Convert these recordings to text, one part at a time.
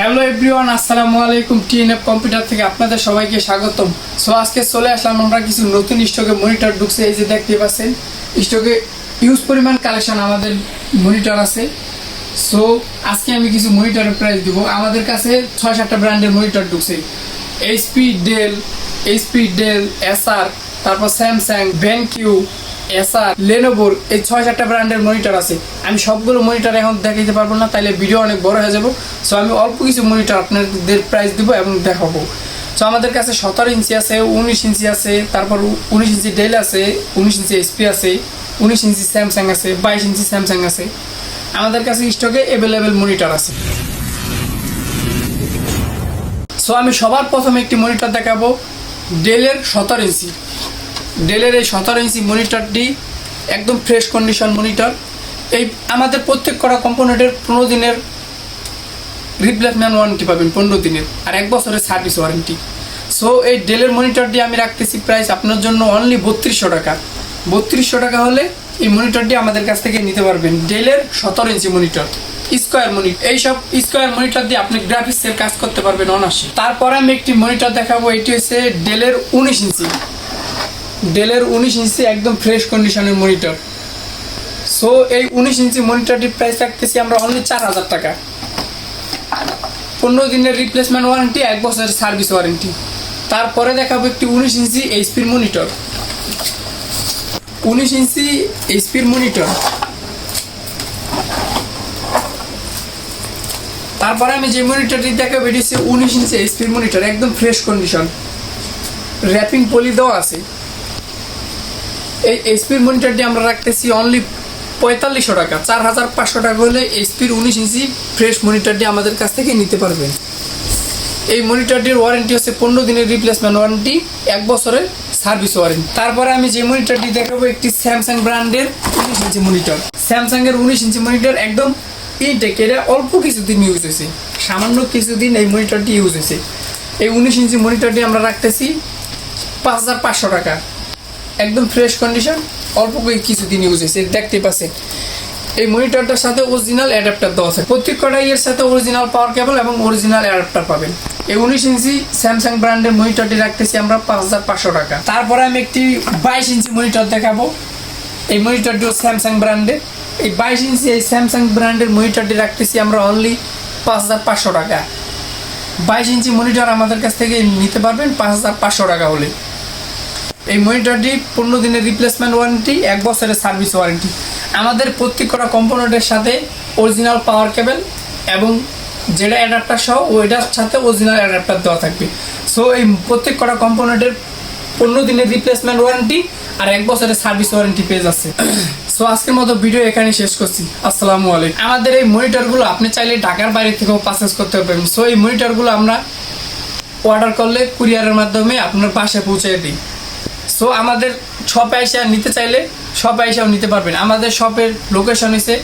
Hello everyone আসসালামু আলাইকুম TNF computer থেকে আপনাদের সবাইকে স্বাগতম। সো আজকে চলে আসলাম আমরা কিছু নতুন স্টকে মনিটর ঢুকছে এই যে দেখতে পাচ্ছেন স্টকে ইউজ পরিমাণ কালেকশন আমাদের মনিটর আছে। সো আজকে আমি কিছু মনিটরের প্রাইস দেবো। আমাদের কাছে ছয় সাতটা ব্র্যান্ডের মনিটর ঢুকছে HP Dell HP Dell Acer তারপর স্যামসাং ভ্যানকিউ এসআর লেনোভোর এই ছয়, সাতটা ব্র্যান্ডের মনিটর আছে। আমি সবগুলো মনিটর এখন দেখাইতে পারব না, তাইলে ভিডিও অনেক বড় হয়ে যাব। সো আমি অল্প কিছু মনিটর আপনাদের প্রাইস দিব এবং দেখাবো। সো আমাদের কাছে সতেরো ইঞ্চি আছে, উনিশ ইঞ্চি আছে, তারপর উনিশ ইঞ্চি ডেল আছে, উনিশ ইঞ্চি এসপি আছে, উনিশ ইঞ্চি স্যামসাং আছে, বাইশ ইঞ্চি স্যামসাং আছে। আমাদের কাছে স্টকে অ্যাভেলেবেল মনিটর আছে। সো আমি সবার প্রথমে একটি মনিটর দেখাবো ডেলের সতেরো ইঞ্চি। ডেলের এই সতেরো ইঞ্চি মনিটরটি একদম ফ্রেশ কন্ডিশন মনিটর এই আমাদের প্রত্যেক করা কম্পোনেন্টের পনেরো দিনের রিপ্লেসমেন্ট ওয়ারেন্টি পাবেন, পনেরো দিনের, আর এক বছরের সার্ভিস ওয়ারেন্টি সো এই ডেলের মনিটরটি আমি রাখতেছি প্রাইস আপনার জন্য অনলি বত্রিশশো টাকা। বত্রিশশো টাকা হলে এই মনিটরটি আমাদের কাছ থেকে নিতে পারবেন, ডেলের সতেরো ইঞ্চি মনিটর স্কোয়ার মনিটর এইসব স্কোয়ার মনিটর দিয়ে আপনি গ্রাফিক্সের কাজ করতে পারবেন অনাসি তারপরে আমি একটি মনিটর দেখাবো, এটি হচ্ছে ডেলের উনিশ ইঞ্চি। ডেলের উনিশ ইঞ্চি একদম ফ্রেশ কন্ডিশনের মনিটর সো এই উনিশ ইঞ্চি মনিটরটির প্রাইস রাখতেছি আমরা অনলি চার হাজার টাকা। পনেরো দিনের রিপ্লেসমেন্ট ওয়ারেন্টি এক বছরের সার্ভিস ওয়ারেন্টি তারপরে দেখাবো একটি উনিশ ইঞ্চি এইচপির মনিটর উনিশ ইঞ্চি এইচপির মনিটর তারপরে আমি যে মনিটরটি দেখাবো, এটি হচ্ছে উনিশ ইঞ্চি এইচপির মনিটর একদম ফ্রেশ কন্ডিশন র্যাপিং পলি দেওয়া আছে। এই এইচপির মনিটরটি আমরা রাখতেছি অনলি পঁয়তাল্লিশশো টাকা। চার হাজার পাঁচশো টাকা হলে এইচপির উনিশ ইঞ্চি ফ্রেশ মনিটরটি আমাদের কাছ থেকে নিতে পারবেন। এই মনিটরটির ওয়ারেন্টি হচ্ছে পনেরো দিনের রিপ্লেসমেন্ট ওয়ারেন্টি এক বছরের সার্ভিস ওয়ারেন্টি তারপরে আমি যে মনিটরটি দেখাবো, একটি স্যামসাং ব্র্যান্ডের উনিশ ইঞ্চি মনিটর স্যামসাংয়ের উনিশ ইঞ্চি মনিটর একদম ইনটেক এটা অল্প কিছুদিন ইউজ হয়েছে। সামান্য কিছুদিন এই মনিটরটি ইউজ হয়েছে। এই উনিশ ইঞ্চি মনিটরটি আমরা রাখতেছি পাঁচ হাজার পাঁচশো টাকা। একদম ফ্রেশ কন্ডিশন অল্প করে কিছুদিন ইউজ হয়েছে। দেখতে পাচ্ছেন, এই মনিটরটার সাথে অরিজিনাল অ্যাডাপ্টার দেওয়া আছে। প্রত্যেক এর সাথে অরিজিনাল পাওয়ার কেবল এবং অরিজিনাল অ্যাডাপ্টার পাবেন। এই উনিশ ইঞ্চি স্যামসাং ব্র্যান্ডের মনিটরটি রাখতেছি আমরা পাঁচ হাজার পাঁচশো টাকা। তারপরে আমি একটি বাইশ ইঞ্চি মনিটর দেখাবো। এই মনিটরটিও স্যামসাং ব্র্যান্ডের এই বাইশ ইঞ্চি এই স্যামসাং ব্র্যান্ডের মনিটরটি রাখতেছি আমরা অনলি পাঁচ হাজার পাঁচশো টাকা। বাইশ ইঞ্চি মনিটর আমাদের কাছ থেকে নিতে পারবেন পাঁচ হাজার পাঁচশো টাকা হলে। এই মনিটরটি পনেরো দিনের রিপ্লেসমেন্ট ওয়ারেন্টি এক বছরের সার্ভিস ওয়ারেন্টি আমাদের প্রত্যেক কটা কম্পোনেন্টের সাথে অরিজিনাল পাওয়ার কেবল এবং যেটা অ্যাডাপ্টার সহ, ওইটার সাথে অরিজিনাল অ্যাডাপ্টার দেওয়া থাকবে। সো এই প্রত্যেক কটা কম্পোনেন্টের পনেরো দিনের রিপ্লেসমেন্ট ওয়ারেন্টি আর এক বছরের সার্ভিস ওয়ারেন্টি পেয়ে যাচ্ছে। সো আজকের মতো ভিডিও এখানে শেষ করছি। আসসালামু আলাইকুম। আমাদের এই মনিটরগুলো আপনি চাইলে ঢাকার বাইরে থেকেও পারচেস করতে পারবেন। সো এই মনিটরগুলো আমরা অর্ডার করলে কুরিয়ারের মাধ্যমে আপনার পাশে পৌঁছে দিই। সো আমাদের শপে এসে নিতে চাইলে শপে এসেও নিতে পারবেন। আমাদের শপের লোকেশন হচ্ছে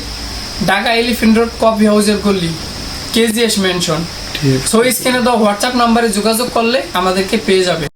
ঢাকা এলিফেন্ট রোড কফি হাউসের গলি কেজিএস মেনশন সো স্ক্রিনে তো হোয়াটসঅ্যাপ নম্বরে যোগাযোগ করলে আমাদেরকে পেয়ে যাবে।